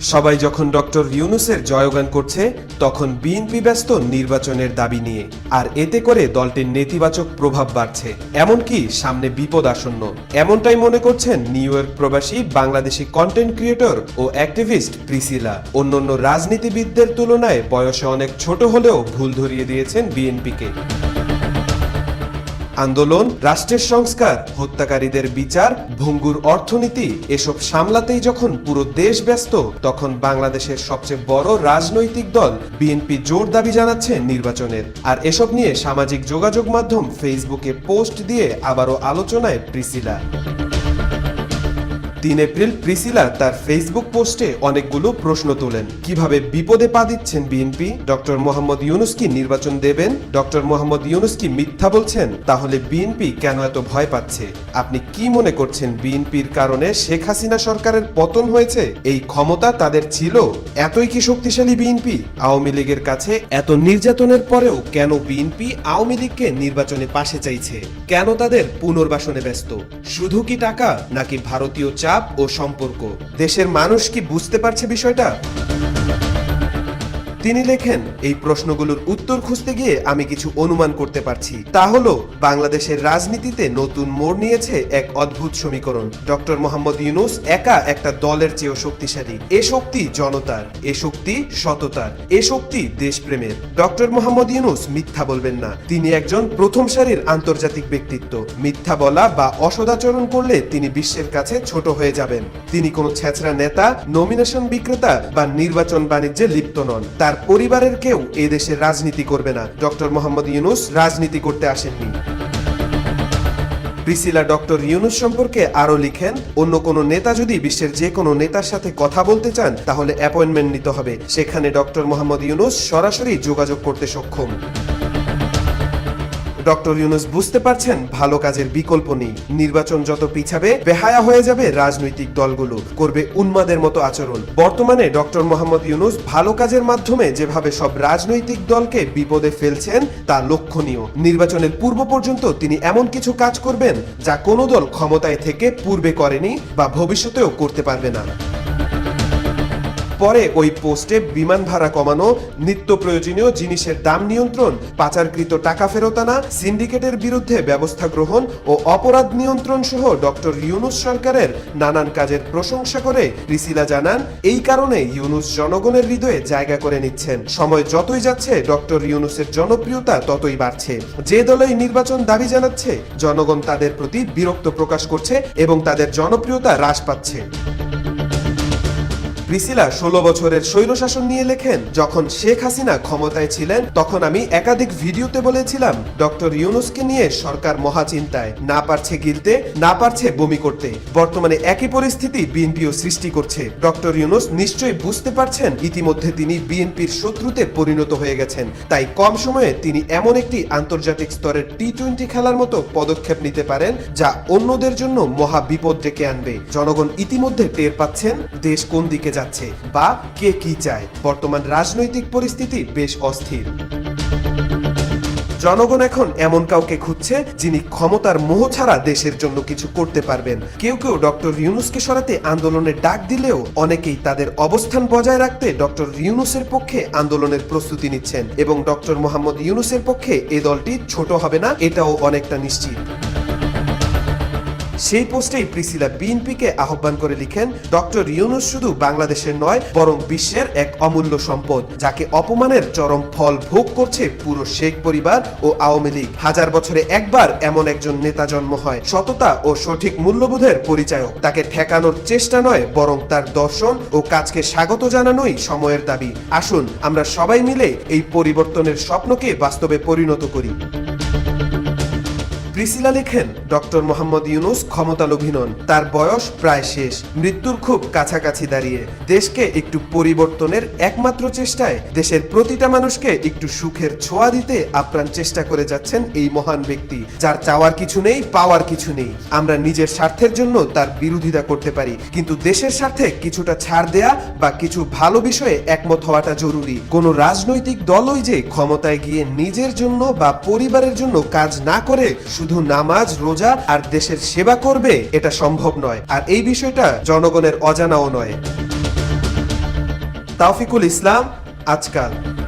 সবাই যখন ডক্টর ইউনুসের জয়গান করছে, তখন বিএনপি ব্যস্ত নির্বাচনের দাবি নিয়ে, আর এতে করে দলটির নেতিবাচক প্রভাব বাড়ছে। এমনকি সামনে বিপদ আসন্ন। এমনটাই মনে করছেন নিউ ইয়র্ক প্রবাসী, বাংলাদেশি কন্টেন্ট ক্রিয়েটর ও অ্যাক্টিভিস্ট প্রিসিলা। অন্যান্য রাজনীতিবিদদের তুলনায় বয়সে অনেক ছোট হলেও ভুল ধরিয়ে দিয়েছেন বিএনপিকে। আন্দোলন, রাষ্ট্রের সংস্কার, হত্যাকারীদের বিচার, ভঙ্গুর অর্থনীতি, এসব সামলাতেই যখন পুরো দেশ ব্যস্ত, তখন বাংলাদেশের সবচেয়ে বড় রাজনৈতিক দল বিএনপি জোর দাবি জানাচ্ছে নির্বাচনের। আর এসব নিয়ে সামাজিক যোগাযোগ মাধ্যম ফেসবুকে পোস্ট দিয়ে আবারও আলোচনায় প্রিসিলা। তিন এপ্রিল প্রিসিলা তার ফেসবুক পোস্টে অনেকগুলো প্রশ্ন তোলেন। কীভাবে বিপদে পা দিচ্ছেন বিএনপি? ডক্টর মোহাম্মদ ইউনুস কি নির্বাচন দেবেন? ডক্টর মোহাম্মদ ইউনুস কি মিথ্যা বলছেন? তাহলে বিএনপি কেন এত ভয় পাচ্ছে? আপনি কি মনে করছেন বিএনপির কারণে শেখ হাসিনা সরকারের পতন হয়েছে? এই ক্ষমতা তাদের ছিল? এতই কি শক্তিশালী বিএনপি? আওয়ামী লীগের কাছে এত নির্যাতনের পরেও কেন বিএনপি আওয়ামী লীগকে নির্বাচনে পাশে চাইছে? কেন তাদের পুনর্বাসনে ব্যস্ত? শুধু কি টাকা নাকি ভারতীয় চাপ ও সম্পর্ক। দেশের মানুষ কি বুঝতে পারছে বিষয়টা? তিনি লেখেন, এই প্রশ্নগুলোর উত্তর খুঁজতে গিয়ে আমি কিছু অনুমান করতে পারছি। তা হলো, বাংলাদেশের রাজনীতিতে নতুন মোড় নিয়েছে এক অদ্ভুত সমীকরণ। ডক্টর মোহাম্মদ ইউনুস একা একটা দলের চেয়েও শক্তিশালী। এ শক্তি জনতার, এ শক্তি সততার, এ শক্তি দেশপ্রেমের। ডক্টর মোহাম্মদ ইউনুস মিথ্যা বলবেন না। তিনি একজন প্রথম সারির আন্তর্জাতিক ব্যক্তিত্ব। মিথ্যা বলা বা অসদাচরণ করলে তিনি বিশ্বের কাছে ছোট হয়ে যাবেন। তিনি কোনো ছেঁচড়া নেতা, নমিনেশন বিক্রেতা বা নির্বাচন বাণিজ্যে লিপ্ত নন। তার পরিবারের কেউ এ দেশের রাজনীতি করবে না। ডক্টর মোহাম্মদ ইউনুস রাজনীতি করতে আসেননি। প্রিসিলা ডক্টর ইউনুস সম্পর্কে আরও লিখেন, অন্য কোনো নেতা যদি বিশ্বের যে কোনো নেতার সাথে কথা বলতে চান, তাহলে অ্যাপয়েন্টমেন্ট নিতে হবে। সেখানে ডক্টর মোহাম্মদ ইউনুস সরাসরি যোগাযোগ করতে সক্ষম। ডক্টর ইউনুস বুঝতে পারছেন ভালো কাজের বিকল্প নেই। নির্বাচন যত পিছাবে, বেহায়া হয়ে যাবে রাজনৈতিক দলগুলো। করবে উন্মাদের মতো আচরণ। বর্তমানে ডক্টর মোহাম্মদ ইউনুস ভালো কাজের মাধ্যমে যেভাবে সব রাজনৈতিক দলকে বিপদে ফেলছেন, তা লক্ষণীয়। নির্বাচনের পূর্ব পর্যন্ত তিনি এমন কিছু কাজ করবেন, যা কোনো দল ক্ষমতায় থেকে পূর্বে করেনি বা ভবিষ্যতেও করতে পারবে না। পরে ওই পোস্টে বিমান ভাড়া কমানো, নিত্য প্রয়োজনীয় জিনিসের দাম নিয়ন্ত্রণ, পাচারকৃত টাকা ফেরত আনা, সিন্ডিকেটের বিরুদ্ধে ব্যবস্থা গ্রহণ ও অপরাধ নিয়ন্ত্রণ সহ ডক্টর ইউনুস সরকারের নানান কাজের প্রশংসা করে রিসিলা জানান, এই কারণে ইউনুস জনগণের হৃদয়ে জায়গা করে নিচ্ছেন। সময় যতই যাচ্ছে, ডক্টর ইউনুসের জনপ্রিয়তা ততই বাড়ছে। যে দলই নির্বাচন দাবি জানাচ্ছে, জনগণ তাদের প্রতি বিরক্ত প্রকাশ করছে এবং তাদের জনপ্রিয়তা হ্রাস পাচ্ছে। প্রিসিলা ষোলো বছরের স্বৈরশাসন নিয়ে লেখেন, যখন শেখ হাসিনা ক্ষমতায় ছিলেন, তখন আমি একাধিক ভিডিওতে বলেছিলাম, ডক্টর ইউনুসকে নিয়ে সরকার মহাচিন্তায়, না পারছে গিলতে, না পারছে বমি করতে। বর্তমানে একই পরিস্থিতি বিএনপিও সৃষ্টি করছে। ডক্টর ইউনুস নিশ্চয়ই বুঝতে পারছেন, ইতিমধ্যে তিনি বিএনপির শত্রুতে পরিণত হয়ে গেছেন। তাই কম সময়ে তিনি এমন একটি আন্তর্জাতিক স্তরের টি টোয়েন্টি খেলার মতো পদক্ষেপ নিতে পারেন, যা অন্যদের জন্য মহা বিপদ ডেকে আনবে। জনগণ ইতিমধ্যে টের পাচ্ছেন, দেশ কোন দিকে যাচ্ছে বা কে কি চায়। বর্তমান রাজনৈতিক পরিস্থিতি বেশ অস্থির। জনগণ এখন এমন কাউকে খুঁজছে যিনি ক্ষমতার মোহ ছাড়া দেশের জন্য কিছু করতে পারবেন। কেউ কেউ ডক্টর ইউনুসকে সরাতে আন্দোলনের ডাক দিলেও অনেকেই তাদের অবস্থান বজায় রাখতে ডক্টর ইউনুসের পক্ষে আন্দোলনের প্রস্তুতি নিচ্ছেন এবং ডক্টর মোহাম্মদ ইউনুসের পক্ষে এ দলটি ছোট হবে না, এটাও অনেকটা নিশ্চিত। সেই পোস্টেই প্রিসিলা বিএনপিকে আহ্বান করে লিখেন, ডক্টর ইউনুস শুধু বাংলাদেশের নয়, বরং বিশ্বের এক অমূল্য সম্পদ, যাকে অপমানের চরম ফল ভোগ করছে পুরো শেখ পরিবার ও আওয়ামী লীগ। হাজার বছরে একবার এমন একজন নেতা জন্ম হয়। সততা ও সঠিক মূল্যবোধের পরিচায়ক। তাকে ঠেকানোর চেষ্টা নয়, বরং তার দর্শন ও কাজকে স্বাগত জানানোই সময়ের দাবি। আসুন, আমরা সবাই মিলে এই পরিবর্তনের স্বপ্নকে বাস্তবে পরিণত করি। প্রিসিলা লেখেন, ডক্টর মোহাম্মদ ইউনুস ক্ষমতালোভী নন তার বয়স প্রায় শেষ। মৃত্যুর খুব কাছাকাছি দাঁড়িয়ে। দেশকে একটু পরিবর্তনের একমাত্র চেষ্টায় দেশের প্রতিটা মানুষকে একটু সুখের ছোঁয়া দিতে আপ্রাণ চেষ্টা করে যাচ্ছেন এই মহান ব্যক্তি। যার চাওয়ার কিছু নেই, পাওয়ার কিছু নেই। আমরা নিজের স্বার্থের জন্য তার বিরোধিতা করতে পারি। কিন্তু দেশের স্বার্থে কিছুটা ছাড় দেয়া বা কিছু ভালো বিষয়ে একমত হওয়াটা জরুরি। কোন রাজনৈতিক দলই যে ক্ষমতায় গিয়ে নিজের জন্য বা পরিবারের জন্য কাজ না করে শুধু নামাজ, রোজা আর দেশের সেবা করবে, এটা সম্ভব নয়। আর এই বিষয়টা জনগণের অজানাও নয়। তাওফিকুল ইসলাম, আজকাল।